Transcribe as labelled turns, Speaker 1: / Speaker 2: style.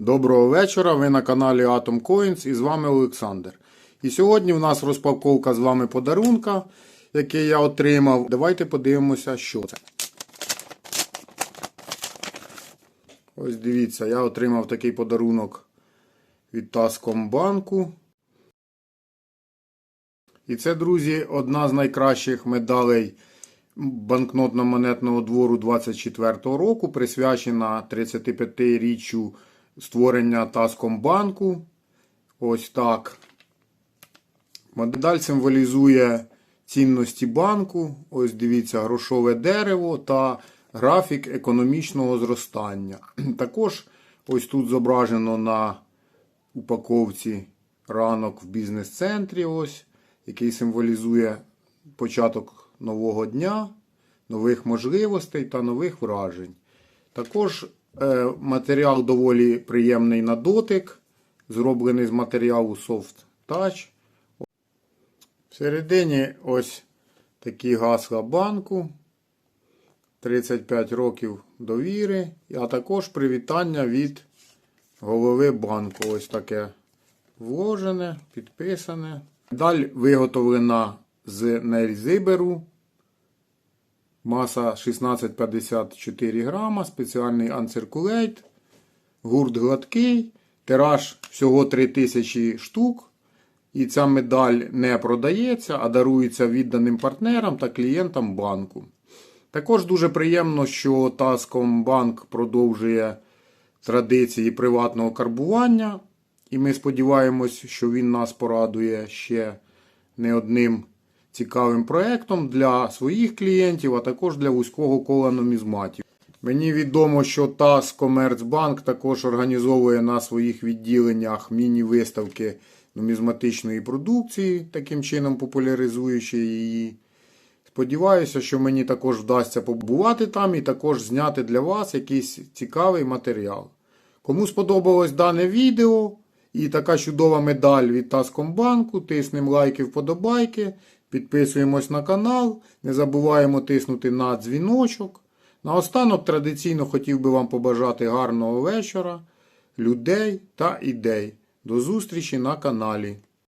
Speaker 1: Доброго вечора. Ви на каналі Atom Coins і з вами Олександр. І сьогодні в нас розпаковка з вами подарунка, який я отримав. Давайте подивимося, що це. Ось дивіться, я отримав такий подарунок від Таскомбанку. І це, друзі, одна з найкращих медалей банкнотно-монетного двору 24-го року, присвячена 35-річчю створення Таскомбанку. Ось так. Медаль символізує цінності банку. Ось дивіться, грошове дерево та графік економічного зростання. Також ось тут зображено на упаковці ранок в бізнес-центрі, ось, який символізує початок нового дня, нових можливостей та нових вражень. Також матеріал доволі приємний на дотик, зроблений з матеріалу Soft Touch. Всередині ось такі гасла банку. 35 років довіри, а також привітання від голови банку. Ось таке вложене, підписане. Медаль виготовлена з нейрзиберу. Маса 1654 грама, спеціальний анциркулейт, гурт гладкий, тираж всього 3000 штук. І ця медаль не продається, а дарується відданим партнерам та клієнтам банку. Також дуже приємно, що Таскомбанк продовжує традиції приватного карбування. І ми сподіваємось, що він нас порадує ще не одним цікавим проєктом для своїх клієнтів, а також для вузького кола нумізматів. Мені відомо, що ТАС Комерцбанк також організовує на своїх відділеннях міні-виставки нумізматичної продукції, таким чином популяризуючи її. Сподіваюся, що мені також вдасться побувати там і також зняти для вас якийсь цікавий матеріал. Кому сподобалось дане відео і така чудова медаль від Таскомбанку, тиснемо лайки, вподобайки, підписуємось на канал, не забуваємо тиснути на дзвіночок. Наостанок традиційно хотів би вам побажати гарного вечора, людей та ідей. До зустрічі на каналі.